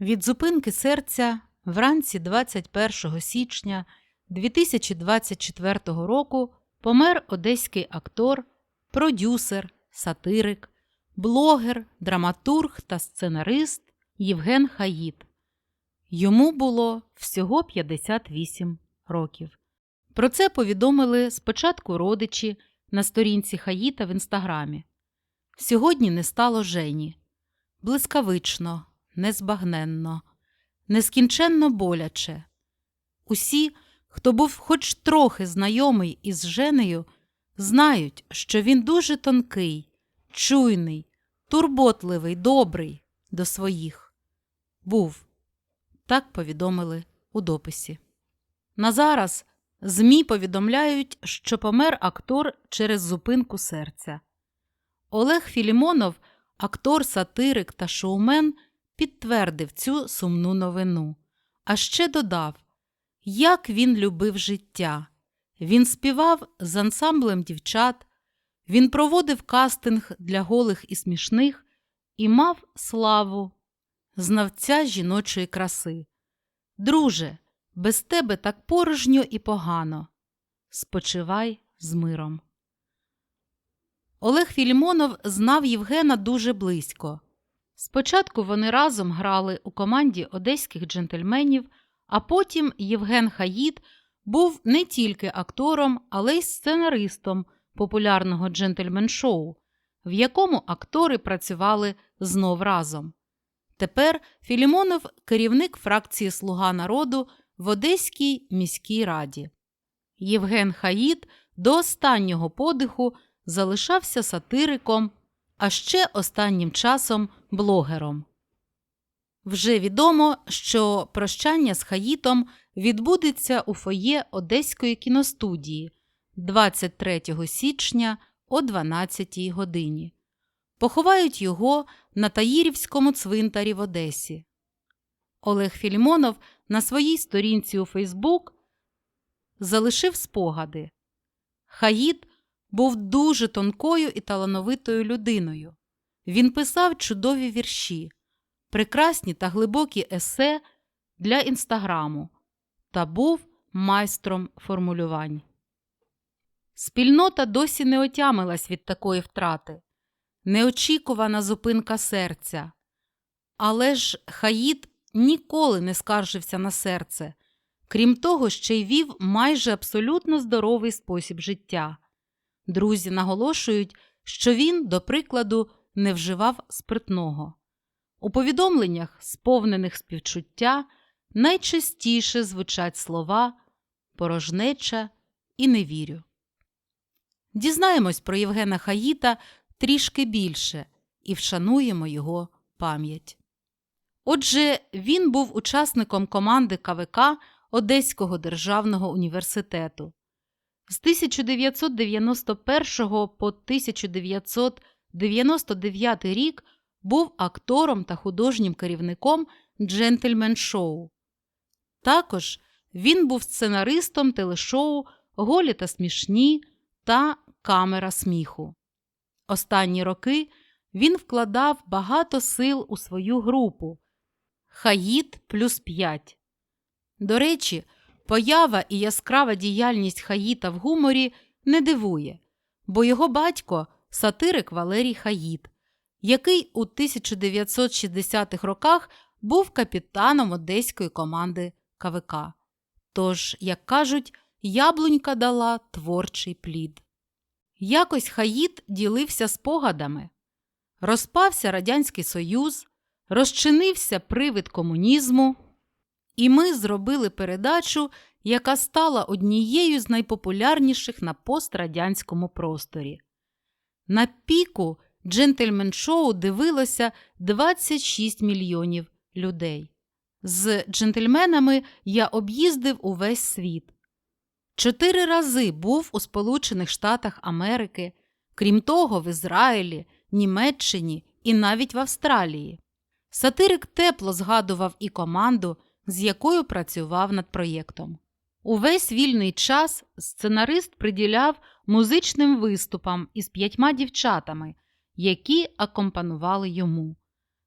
Від зупинки серця вранці 21 січня 2024 року помер одеський актор, продюсер, сатирик, блогер, драматург та сценарист Євген Хаїд. Йому було всього 58 років. Про це повідомили спочатку родичі на сторінці Хаїта в інстаграмі. Сьогодні не стало Жені. Блискавично, незбагненно, нескінченно боляче. Усі, хто був хоч трохи знайомий із Женею, знають, що він дуже тонкий, чуйний, турботливий, добрий до своїх. Був. Так повідомили у дописі. На зараз ЗМІ повідомляють, що помер актор через зупинку серця. Олег Філімонов, актор, сатирик та шоумен, підтвердив цю сумну новину, а ще додав, як він любив життя. Він співав з ансамблем дівчат, він проводив кастинг для голих і смішних і мав славу знавця жіночої краси. Друже, без тебе так порожньо і погано. Спочивай з миром. Олег Філімонов знав Євгена дуже близько. Спочатку вони разом грали у команді одеських джентльменів, а потім Євген Хаїд був не тільки актором, але й сценаристом популярного джентльмен-шоу, в якому актори працювали знов разом. Тепер Філімонов керівник фракції Слуга народу в Одеській міській раді. Євген Хаїд до останнього подиху залишався сатириком, а ще останнім часом блогером. Вже відомо, що прощання з Хаїтом відбудеться у фоє Одеської кіностудії 23 січня о 12 годині. Поховають його на Таїрівському цвинтарі в Одесі. Олег Фільмонов на своїй сторінці у Фейсбук залишив спогади. Хаїд був дуже тонкою і талановитою людиною. Він писав чудові вірші, прекрасні та глибокі есе для інстаграму та був майстром формулювань. Спільнота досі не отямилась від такої втрати, неочікувана зупинка серця. Але ж Хаїд ніколи не скаржився на серце, крім того, ще й вів майже абсолютно здоровий спосіб життя. Друзі наголошують, що він, до прикладу, не вживав спиртного. У повідомленнях, сповнених співчуття, найчастіше звучать слова порожнеча і не вірю. Дізнаємось про Євгена Хаїта трішки більше і вшануємо його пам'ять. Отже, він був учасником команди КВК Одеського державного університету. З 1991 по 1999 рік був актором та художнім керівником Джентльмен Шоу. Також він був сценаристом телешоу Голі та смішні та Камера сміху. Останні роки він вкладав багато сил у свою групу Хаїд плюс 5. До речі, поява і яскрава діяльність Хаїта в гуморі не дивує, бо його батько сатирик Валерій Хаїд, який у 1960-х роках був капітаном одеської команди КВК. Тож, як кажуть, яблунька дала творчий плід. Якось Хаїд ділився спогадами. Розпався Радянський Союз, розчинився привид комунізму, і ми зробили передачу, яка стала однією з найпопулярніших на пострадянському просторі. На піку джентльмен шоу дивилося 26 мільйонів людей. З джентльменами я об'їздив увесь світ. Чотири рази був у Сполучених Штатах Америки, крім того, в Ізраїлі, Німеччині і навіть в Австралії. Сатирик тепло згадував і команду, з якою працював над проєктом. Увесь вільний час сценарист приділяв музичним виступам із п'ятьма дівчатами, які акомпанували йому.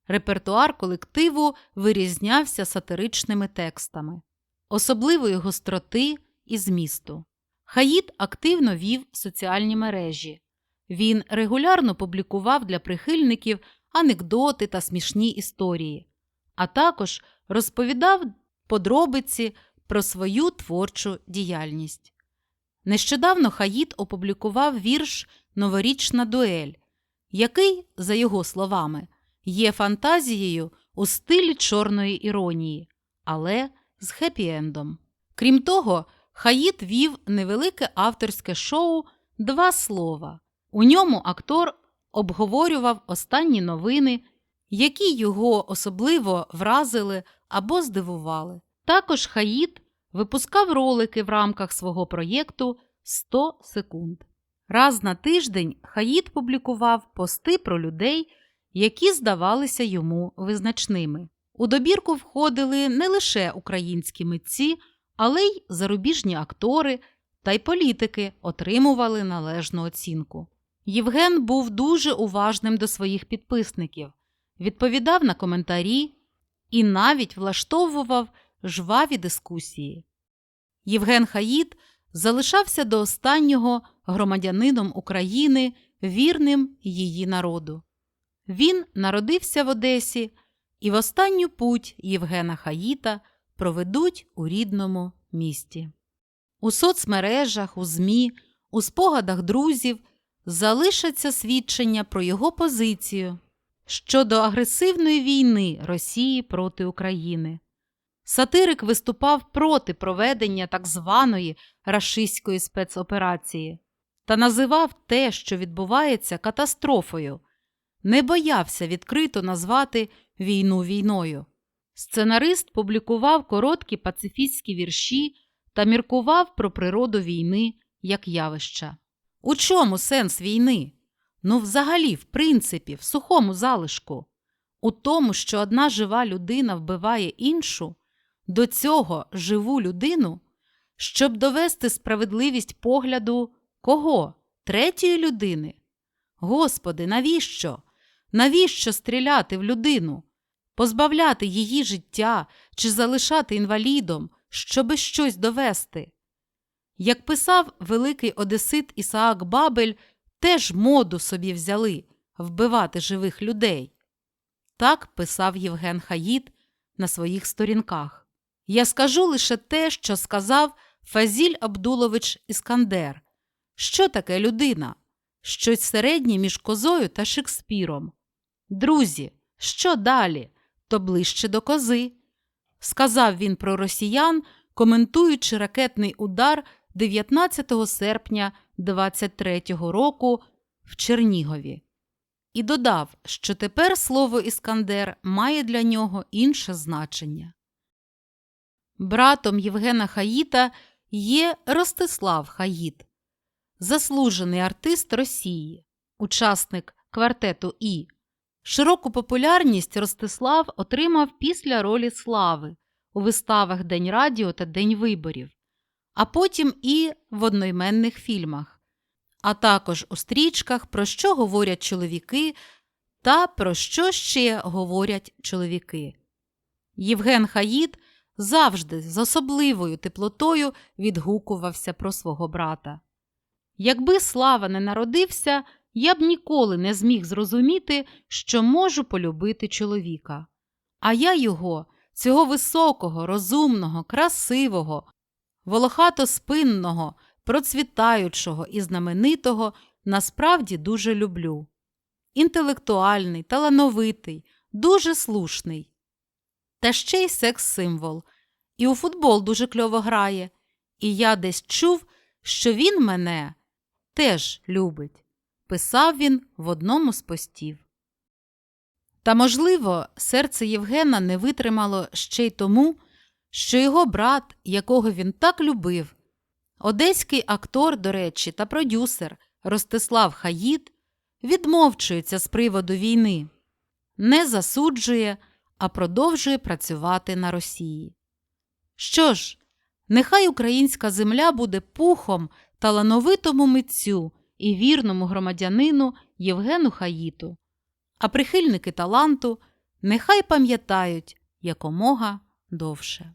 Репертуар колективу вирізнявся сатиричними текстами, особливої гостроти і змісту. Хаїд активно вів соціальні мережі. Він регулярно публікував для прихильників анекдоти та смішні історії, а також розповідав подробиці про свою творчу діяльність. Нещодавно Хаїд опублікував вірш Новорічна дуель, який, за його словами, є фантазією у стилі чорної іронії, але з хеппі-ендом. Крім того, Хаїд вів невелике авторське шоу Два слова. У ньому актор обговорював останні новини, які його особливо вразили або здивували. Також Хаїд випускав ролики в рамках свого проєкту 100 секунд. Раз на тиждень Хаїд публікував пости про людей, які здавалися йому визначними. У добірку входили не лише українські митці, але й зарубіжні актори та й політики отримували належну оцінку. Євген був дуже уважним до своїх підписників, відповідав на коментарі і навіть влаштовував жваві дискусії. Євген Хаїд залишався до останнього громадянином України, вірним її народу. Він народився в Одесі, і в останню путь Євгена Хаїта проведуть у рідному місті. У соцмережах, у ЗМІ, у спогадах друзів залишаться свідчення про його позицію щодо агресивної війни Росії проти України. Сатирик виступав проти проведення так званої рашистської спецоперації та називав те, що відбувається, катастрофою, не боявся відкрито назвати війну війною. Сценарист публікував короткі пацифістські вірші та міркував про природу війни як явища. У чому сенс війни? Ну, взагалі, в принципі, в сухому залишку, у тому, що одна жива людина вбиває іншу, до цього живу людину, щоб довести справедливість погляду кого? Третьої людини? Господи, навіщо? Навіщо стріляти в людину, позбавляти її життя чи залишати інвалідом, щоби щось довести? Як писав великий одесит Ісаак Бабель, теж моду собі взяли вбивати живих людей. Так писав Євген Хаїд на своїх сторінках. Я скажу лише те, що сказав Фазіль Абдулович Іскандер. Що таке людина? Щось середнє між козою та Шекспіром. Друзі, що далі? То ближче до кози. Сказав він про росіян, коментуючи ракетний удар 19 серпня 23-го року в Чернігові. І додав, що тепер слово Іскандер має для нього інше значення. Братом Євгена Хаїта є Ростислав Хаїт, заслужений артист Росії, учасник квартету І. Широку популярність Ростислав отримав після ролі слави у виставах День Радіо та День виборів, а потім і в одноіменних фільмах, а також у стрічках, про що говорять чоловіки та про що ще говорять чоловіки. Євген Хаїд завжди з особливою теплотою відгукувався про свого брата. Якби слава не народився, я б ніколи не зміг зрозуміти, що можу полюбити чоловіка. А я його, цього високого, розумного, красивого, волохато-спинного, процвітаючого і знаменитого насправді дуже люблю. Інтелектуальний, талановитий, дуже слушний. Та ще й секс-символ. І у футбол дуже кльово грає. І я десь чув, що він мене теж любить, писав він в одному з постів. Та, можливо, серце Євгена не витримало ще й тому, що його брат, якого він так любив, одеський актор, до речі, та продюсер Ростислав Хаїд, відмовчується з приводу війни, не засуджує, а продовжує працювати на Росії. Що ж, нехай українська земля буде пухом талановитому митцю і вірному громадянину Євгену Хаїту, а прихильники таланту нехай пам'ятають якомога довше.